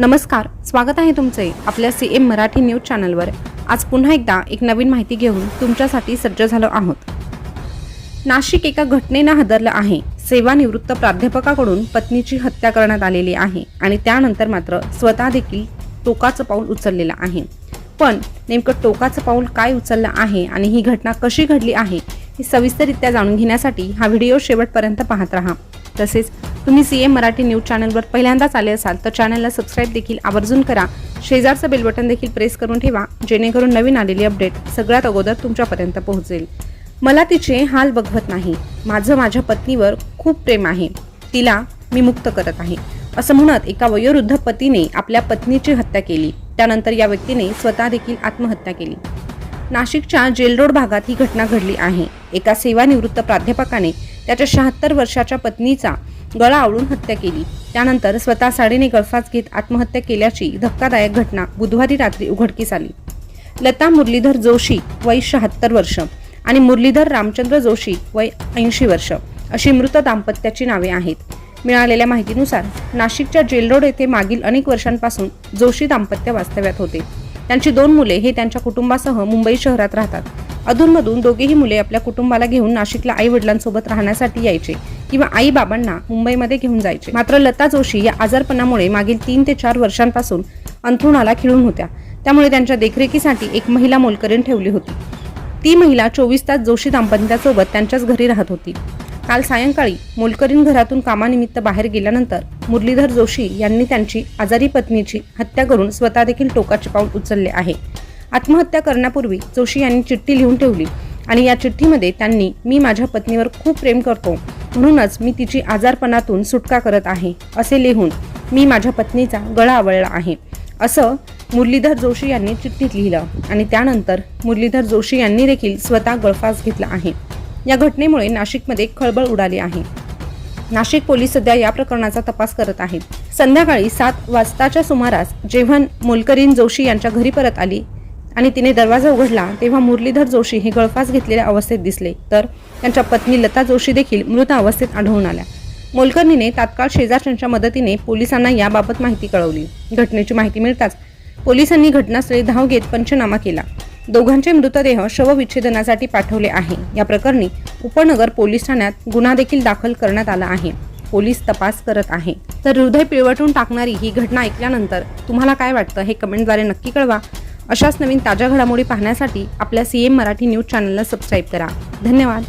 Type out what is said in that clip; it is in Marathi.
नमस्कार स्वागत आहे तुमचे आपल्या सी एम मराठी न्यूज चॅनलवर. आज पुन्हा एकदा एक नवीन माहिती घेऊन तुमच्यासाठी सज्ज झालो आहोत. नाशिक एका घटनेनं हादरलं आहे. सेवानिवृत्त प्राध्यापकाकडून पत्नीची हत्या करण्यात आलेली आहे आणि त्यानंतर मात्र स्वतः देखील टोकाचं पाऊल उचललेलं आहे. पण नेमकं टोकाचं पाऊल काय उचललं आहे आणि ही घटना कशी घडली आहे ही सविस्तररित्या जाणून घेण्यासाठी हा व्हिडिओ शेवटपर्यंत पाहत राहा. तसेच तुम्ही सी एम मराठी न्यूज चॅनलवर पहिल्यांदाच आले असाल तर चॅनलला सबस्क्राईब देखील आवर्जून करा. शेजारचं बेल बटन देखील प्रेस करून ठेवा जेणेकरून नवीन आलेली अपडेट सगळ्यात अगोदर तुमच्यापर्यंत पोहोचेल. मला तिचे हाल बघवत नाही. माझं माझ्या पत्नीवर खूप प्रेम आहे. तिला मी मुक्त करत आहे. असं म्हणत एका वयोवृद्ध पतीने आपल्या पत्नीची हत्या केली. त्यानंतर या व्यक्तीने स्वतः देखील आत्महत्या केली. नाशिकच्या जेलरोड भागात ही घटना घडली आहे. एका सेवानिवृत्त प्राध्यापकाने त्याच्या शहात्तर वर्षाच्या पत्नीचा गळा आवळून हत्या केली. त्यानंतर स्वतः साडीने गळफास घेत आत्महत्या केल्याची धक्कादायक घटना बुधवारी रात्री उघडकीस आली. लता मुरलीधर जोशी वय शहात्तर वर्ष आणि मुरलीधर रामचंद्र जोशी वय ऐंशी वर्ष अशी मृत दाम्पत्याची नावे आहेत. मिळालेल्या माहितीनुसार नाशिकच्या जेलरोड येथे मागील अनेक वर्षांपासून जोशी दाम्पत्य वास्तव्यात होते. त्यांची दोन मुले हे त्यांच्या कुटुंबासह मुंबई शहरात राहतात. अधूनमधून दोघेही मुले आपल्या कुटुंबाला घेऊन नाशिकला आई वडिलांसोबत राहण्यासाठी यायचे. किंवा आई बाबांना मुंबईमध्ये घेऊन जायचे. मात्र लता जोशी या आजारपणामुळे मागील तीन ते चार वर्षांपासून अंथरुणाला खिळून होत्या. त्यामुळे त्यांच्या देखरेखीसाठी एक महिला मोलकरीण ठेवली होती. ती महिला चोवीस तास जोशी दाम्पत्यासोबत त्यांच्याच घरी राहत होती. काल सायंकाळी मोलकरीण घरातून कामानिमित्त बाहेर गेल्यानंतर मुरलीधर जोशी यांनी त्यांची आजारी पत्नीची हत्या करून स्वतः देखील टोकाचे पाऊल उचलले आहे. आत्महत्या करण्यापूर्वी जोशी यांनी चिठ्ठी लिहून ठेवली आणि या चिठ्ठीमध्ये त्यांनी मी माझ्या पत्नीवर खूप प्रेम करतो. म्हणूनच मी तिची आजारपणातून सुटका करत आहे असे लिहून मी माझ्या पत्नीचा गळा आवळला आहे. असं मुरलीधर जोशी यांनी चिठ्ठीत लिहिलं आणि त्यानंतर मुरलीधर जोशी यांनी देखील स्वतः गळफास घेतला आहे. या घटनेमुळे नाशिकमध्ये खळबळ उडाली आहे. नाशिक पोलीस सध्या या प्रकरणाचा तपास करत आहेत. संध्याकाळी सात वाजताच्या सुमारास जेव्हा मोलकरीन जोशी यांच्या घरी परत आली आणि तिने दरवाजा उघडला तेव्हा मुरलीधर जोशी हे गळफास घेतलेल्या अवस्थेत दिसले. तर त्यांच्या पत्नी लता जोशी देखील मृत अवस्थेत आढळून आल्या. मोलकर्णीने तात्काळ शेजारच्यांच्या मदतीने पोलिसांना याबाबत माहिती कळवली. घटनेची माहिती मिळताच पोलिसांनी घटनास्थळी धाव घेत पंचनामा केला. दोघांचे मृतदेह शवविच्छेदनासाठी पाठवले आहे. या प्रकरणी उपनगर पोलीस ठाण्यात गुन्हा देखील दाखल करण्यात आला आहे. पोलीस तपास करत आहे. तर हृदय पिळवटून टाकणारी ही घटना ऐकल्यानंतर तुम्हाला काय वाटतं हे कमेंटद्वारे नक्की कळवा. अशाच नवीन ताज्या घडामोडी पाहण्यासाठी आपल्या सी एम मराठी न्यूज चॅनलला सबस्क्राईब करा. धन्यवाद.